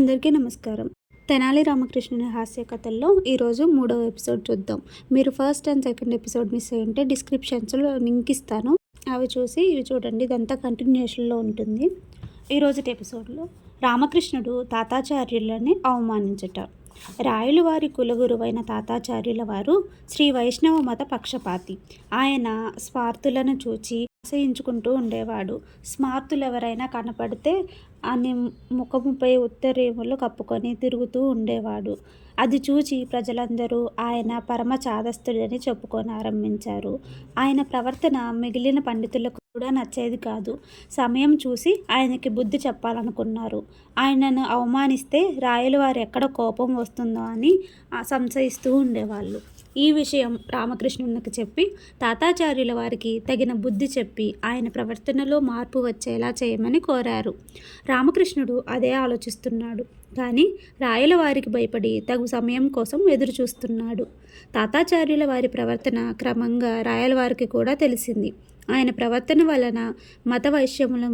అందరికీ నమస్కారం. తెనాలి రామకృష్ణుని హాస్య కథల్లో ఈరోజు మూడవ ఎపిసోడ్ చూద్దాం. మీరు first and second episode miss అయ్యింటే డిస్క్రిప్షన్స్లో లింక్ ఇస్తాను. అవి చూసి ఇవి చూడండి. ఇదంతా కంటిన్యూషన్లో ఉంటుంది. ఈరోజు ఎపిసోడ్లో రామకృష్ణుడు తాతాచార్యులని అవమానించట. రాయలు వారి కులగురువైన తాతాచార్యుల వారు శ్రీ వైష్ణవ మత పక్షపాతి. ఆయన స్వార్థులను చూచి ఆశయించుకుంటూ ఉండేవాడు. స్మార్తులు ఎవరైనా కనపడితే అని ముఖముపై ఉత్తరేములు కప్పుకొని తిరుగుతూ ఉండేవాడు. అది చూచి ప్రజలందరూ ఆయన పరమ చాదస్తుడని చెప్పుకొని ఆరంభించారు. ఆయన ప్రవర్తన మిగిలిన పండితులకు కూడా నచ్చేది కాదు. సమయం చూసి ఆయనకి బుద్ధి చెప్పాలనుకున్నారు. ఆయనను అవమానిస్తే రాయల వారు ఎక్కడ కోపం వస్తుందో అని సంశయిస్తూ ఉండేవాళ్ళు. ఈ విషయం రామకృష్ణునికి చెప్పి తాతాచార్యుల వారికి తగిన బుద్ధి చెప్పి ఆయన ప్రవర్తనలో మార్పు వచ్చేలా చేయమని కోరారు. రామకృష్ణుడు అదే ఆలోచిస్తున్నాడు. కానీ రాయల వారికి భయపడి తగు సమయం కోసం ఎదురు చూస్తున్నాడు తాతాచార్యుల వారి ప్రవర్తన క్రమంగా రాయల వారికి కూడా తెలిసింది. ఆయన ప్రవర్తన వలన మత వైశ్యముల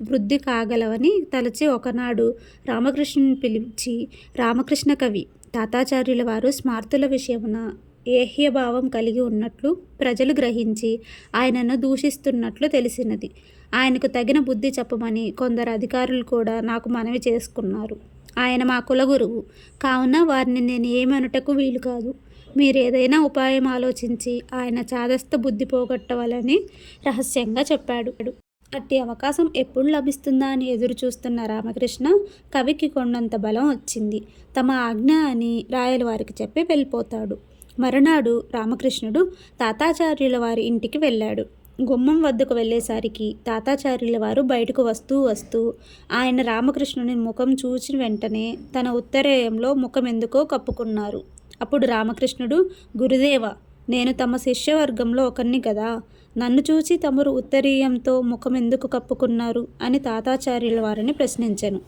వృద్ధి కాగలవని తలచి ఒకనాడు రామకృష్ణుని పిలిచి రామకృష్ణ కవి తాతాచార్యుల వారు స్మార్తుల విషయమున ఏహ్యభావం కలిగి ఉన్నట్లు ప్రజలు గ్రహించి ఆయనను దూషిస్తున్నట్లు తెలిసినది. ఆయనకు తగిన బుద్ధి చెప్పమని కొందరు అధికారులు కూడా నాకు మనవి చేసుకున్నారు. ఆయన మా కులగురువు. కావున వారిని నేను ఏమనుటకు వీలు కాదు. మీరేదైనా ఉపాయం ఆలోచించి ఆయన చాదస్త బుద్ధి పోగొట్టవాలని రహస్యంగా చెప్పాడు. అట్టి అవకాశం ఎప్పుడు లభిస్తుందా అని ఎదురు చూస్తున్న రామకృష్ణ కవికి కొండంత బలం వచ్చింది. తమ ఆజ్ఞ అని రాయల వారికి చెప్పి వెళ్ళిపోతాడు. మరునాడు రామకృష్ణుడు తాతాచార్యుల వారి ఇంటికి వెళ్ళాడు. గుమ్మం వద్దకు వెళ్ళేసరికి తాతాచార్యుల వారు బయటకు వస్తూ వస్తూ ఆయన రామకృష్ణుని ముఖం చూచిన వెంటనే తన ఉత్తరేయంలో ముఖం ఎందుకో కప్పుకున్నారు. అప్పుడు రామకృష్ణుడు గురుదేవ నేను తమ శిష్యవర్గంలో ఒకరిని కదా. నన్ను చూసి తమరు ఉత్తరీయంతో ముఖం ఎందుకు కప్పుకున్నారు? అని తాతాచార్యుల వారిని ప్రశ్నించాను.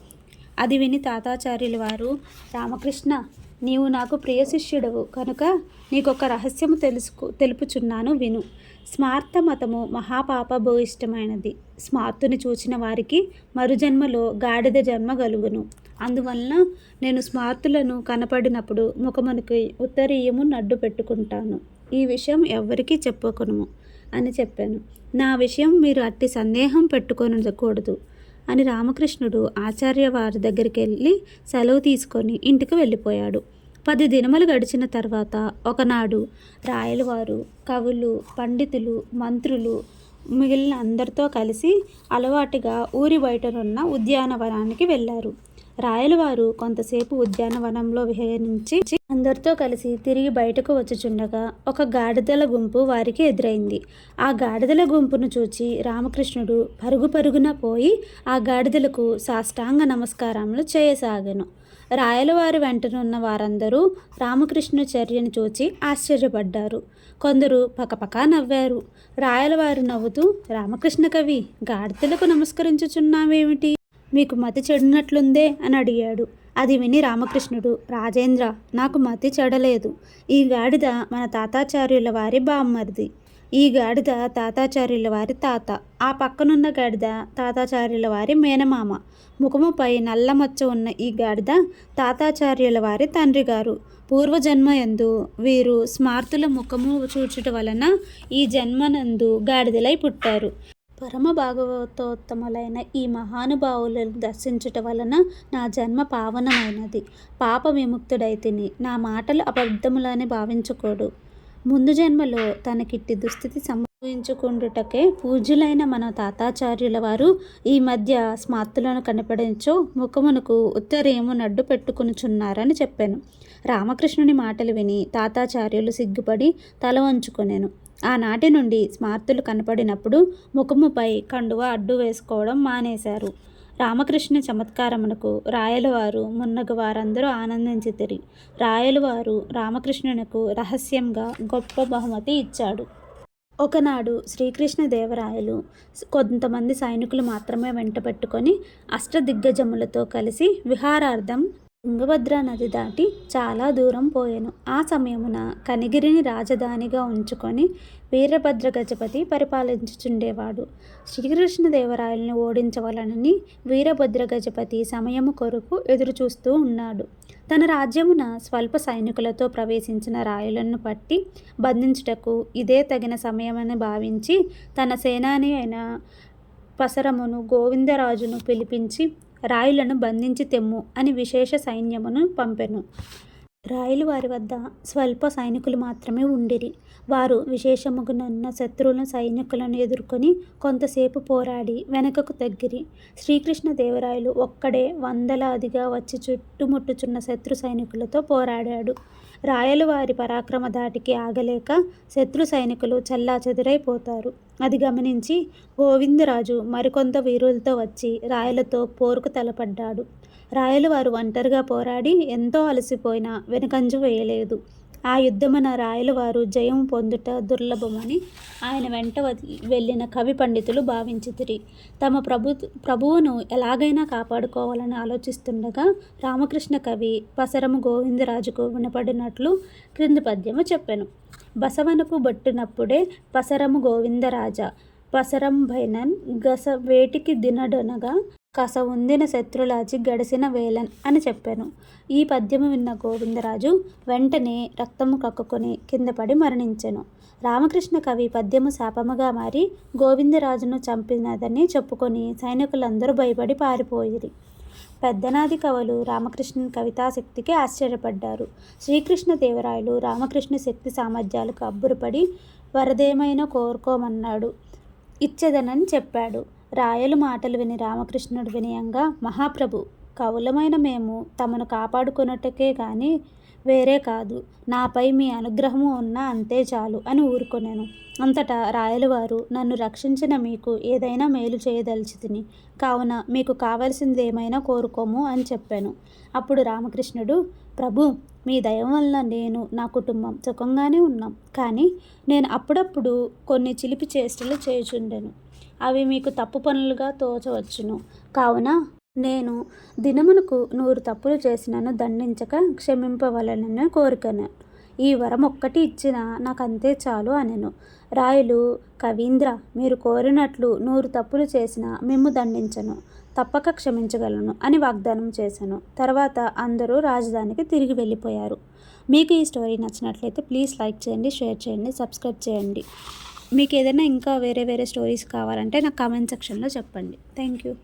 అది విని తాతాచార్యుల వారు రామకృష్ణ నీవు నాకు ప్రియ శిష్యుడవు. కనుక నీకొక రహస్యము తెలుసుకు తెలుపుచున్నాను విను. స్మార్థ మతము మహాపాప భూయిష్టమైనది స్మార్తుని చూచిన వారికి మరుజన్మలో గాడిద జన్మ గలుగును. అందువలన నేను స్మార్తులను కనపడినప్పుడు ముఖమునికి ఉత్తరీయము నడ్డు పెట్టుకుంటాను. ఈ విషయం ఎవ్వరికీ చెప్పకును అని చెప్పాను. నా విషయం మీరు అట్టి సందేహం పెట్టుకొనకూడదు అని రామకృష్ణుడు ఆచార్య వారి దగ్గరికి వెళ్ళి సెలవు తీసుకొని ఇంటికి వెళ్ళిపోయాడు. పది దినములు గడిచిన తర్వాత ఒకనాడు రాయలవారు కవులు పండితులు మంత్రులు మిగిలిన అందరితో కలిసి అలవాటుగా ఊరి బయటనున్న ఉద్యానవనానికి వెళ్ళారు. రాయలవారు కొంతసేపు ఉద్యానవనంలో విహరించి అందరితో కలిసి తిరిగి బయటకు వచ్చుచుండగా ఒక గాడిదల గుంపు వారికి ఎదురైంది. ఆ గాడిదల గుంపును చూచి రామకృష్ణుడు పరుగు పరుగున పోయి ఆ గాడిదలకు సాష్టాంగ నమస్కారములు చేయసాగాను. రాయలవారి వెంటనున్న వారందరూ రామకృష్ణ చర్యను చూచి ఆశ్చర్యపడ్డారు. కొందరు పకపకా నవ్వారు. రాయలవారు నవ్వుతూ రామకృష్ణ కవి గాడిదలకు నమస్కరించుచున్నామేమిటి మీకు మతి చెడినట్లుందే అని అడిగాడు. అది విని రామకృష్ణుడు రాజేంద్ర నాకు మతి చెడలేదు. ఈ గాడిద మన తాతాచార్యుల వారి బామ్మరిది. ఈ గాడిద తాతాచార్యుల వారి తాత. ఆ పక్కనున్న గాడిద తాతాచార్యుల వారి మేనమామ. ముఖముపై నల్ల మచ్చ ఉన్న ఈ గాడిద తాతాచార్యుల వారి తండ్రి గారు పూర్వజన్మ ఎందు వీరు స్మార్తుల ముఖము చూచుట వలన ఈ జన్మనందు గాడిదలై పుట్టారు. పరమ భాగవతోత్తములైన ఈ మహానుభావులను దర్శించుట వలన నా జన్మ పావనమైనది. పాప విముక్తుడైతిని. నా మాటలు అబద్ధములని భావించుకోడు. ముందు జన్మలో తనకిట్టి దుస్థితి సంభవించుకుండుటకే పూజ్యులైన మన తాతాచార్యుల వారు ఈ మధ్య స్మార్తులను కనపడించో ముఖమునకు ఉత్తరేము నడ్డు పెట్టుకునిచున్నారని చెప్పాను. రామకృష్ణుని మాటలు విని తాతాచార్యులు సిగ్గుపడి తల వంచుకొనేను. ఆనాటి నుండి స్మార్తులు కనపడినప్పుడు ముఖముపై కండువ అడ్డు వేసుకోవడం మానేశారు. రామకృష్ణ చమత్కారమునకు రాయలవారు మున్నగు వారందరూ ఆనందించితిరి. రాయలవారు రామకృష్ణునకు రహస్యంగా గొప్ప బహుమతి ఇచ్చాడు. ఒకనాడు శ్రీకృష్ణదేవరాయలు కొంతమంది సైనికులు మాత్రమే వెంట పెట్టుకొని అష్టదిగ్గజములతో కలిసి విహారార్థం తుంగభద్ర నది దాటి చాలా దూరం పోయాను. ఆ సమయమున కనిగిరిని రాజధానిగా ఉంచుకొని వీరభద్ర గజపతి పరిపాలించుచుండేవాడు. శ్రీకృష్ణదేవరాయలను ఓడించవలనని వీరభద్ర గజపతి సమయము కొరకు ఎదురుచూస్తూ ఉన్నాడు. తన రాజ్యమున స్వల్ప సైనికులతో ప్రవేశించిన రాయులను పట్టి బంధించుటకు ఇదే తగిన సమయమని భావించి తన సేనాని అయిన పసరమును గోవిందరాజును పిలిపించి రాయులను బంధించి తెమ్ము అని విశేష సైన్యమును పంపెను. రాయలు వారి వద్ద స్వల్ప సైనికులు మాత్రమే ఉండిరి. వారు విశేషముగునున్న శత్రువుల సైనికులను ఎదుర్కొని కొంతసేపు పోరాడి వెనకకు తగ్గిరి. శ్రీకృష్ణదేవరాయలు ఒక్కడే వందలాదిగా వచ్చి చుట్టుముట్టుచున్న శత్రు సైనికులతో పోరాడాడు. రాయలు వారి పరాక్రమ దాటికి ఆగలేక శత్రు సైనికులు చల్లా చెదురైపోతారు అది గమనించి గోవిందరాజు మరికొంత వీరులతో వచ్చి రాయలతో పోరుకు తలపడ్డాడు. రాయలు వారు ఒంటరిగా పోరాడి ఎంతో అలసిపోయినా వెనుకంజు వేయలేదు. ఆ యుద్ధమున రాయల వారు జయం పొందుట దుర్లభమని ఆయన వెంట వెళ్ళిన కవి పండితులు భావించితిరి. తమ ప్రభు ప్రభువును ఎలాగైనా కాపాడుకోవాలని ఆలోచిస్తుండగా రామకృష్ణ కవి పసరము గోవిందరాజుకు వినపడినట్లు క్రింది పద్యము చెప్పాను. బసవనకు బట్టినప్పుడే పసరము గోవిందరాజ పసరం భైనన్ గస వేటికి దినడనగా కస ఉందిన శత్రులాచి గడిసిన వేలన్ అని చెప్పాను. ఈ పద్యము విన్న గోవిందరాజు వెంటనే రక్తము కక్కుకొని కింద పడి మరణించెను. రామకృష్ణ కవి పద్యము శాపముగా మారి గోవిందరాజును చంపినదని చెప్పుకొని సైనికులందరూ భయపడి పారిపోయిరి. పెద్దనాది కవులు రామకృష్ణ కవితాశక్తికి ఆశ్చర్యపడ్డారు. శ్రీకృష్ణదేవరాయలు రామకృష్ణ శక్తి సామర్థ్యాలకు అబ్బురపడి వరదేమైనా కోరుకోమన్నాడు. ఇచ్చేదనని చెప్పాడు. రాయలు మాటలు విని రామకృష్ణుడు వినయంగా మహాప్రభు కవులమైన మేము తమను కాపాడుకున్నట్టుకే కానీ వేరే కాదు. నాపై మీ అనుగ్రహము ఉన్నా అంతే చాలు అని ఊరుకునేను. అంతటా రాయలవారు నన్ను రక్షించిన మీకు ఏదైనా మేలు చేయదలిచితిని. కావున మీకు కావలసింది ఏమైనా కోరుకోము అని చెప్పాను. అప్పుడు రామకృష్ణుడు ప్రభు మీ దయ వలన నేను నా కుటుంబం సుఖంగానే ఉన్నాం. కానీ నేను అప్పుడప్పుడు కొన్ని చిలిపి చేష్టలు చేయుచుండెను. అవి మీకు తప్పు పనులుగా తోచవచ్చును. కావున నేను దినమునకు నూరు తప్పులు చేసినను దండించక క్షమింపవలనని కోరికను. ఈ వరం ఒక్కటి ఇచ్చిన నాకు అంతే చాలు అనెను. రాయలు కవీంద్ర మీరు కోరినట్లు నూరు తప్పులు చేసినా మేము దండించను. తప్పక క్షమించగలను అని వాగ్దానం చేశాను. తర్వాత అందరూ రాజధానికి తిరిగి వెళ్ళిపోయారు. మీకు ఈ స్టోరీ నచ్చినట్లయితే ప్లీజ్ లైక్ చేయండి షేర్ చేయండి సబ్స్క్రైబ్ చేయండి. మీకు ఏదైనా ఇంకా వేరే వేరే స్టోరీస్ కావాలంటే నాకు కామెంట్ సెక్షన్లో చెప్పండి. Thank you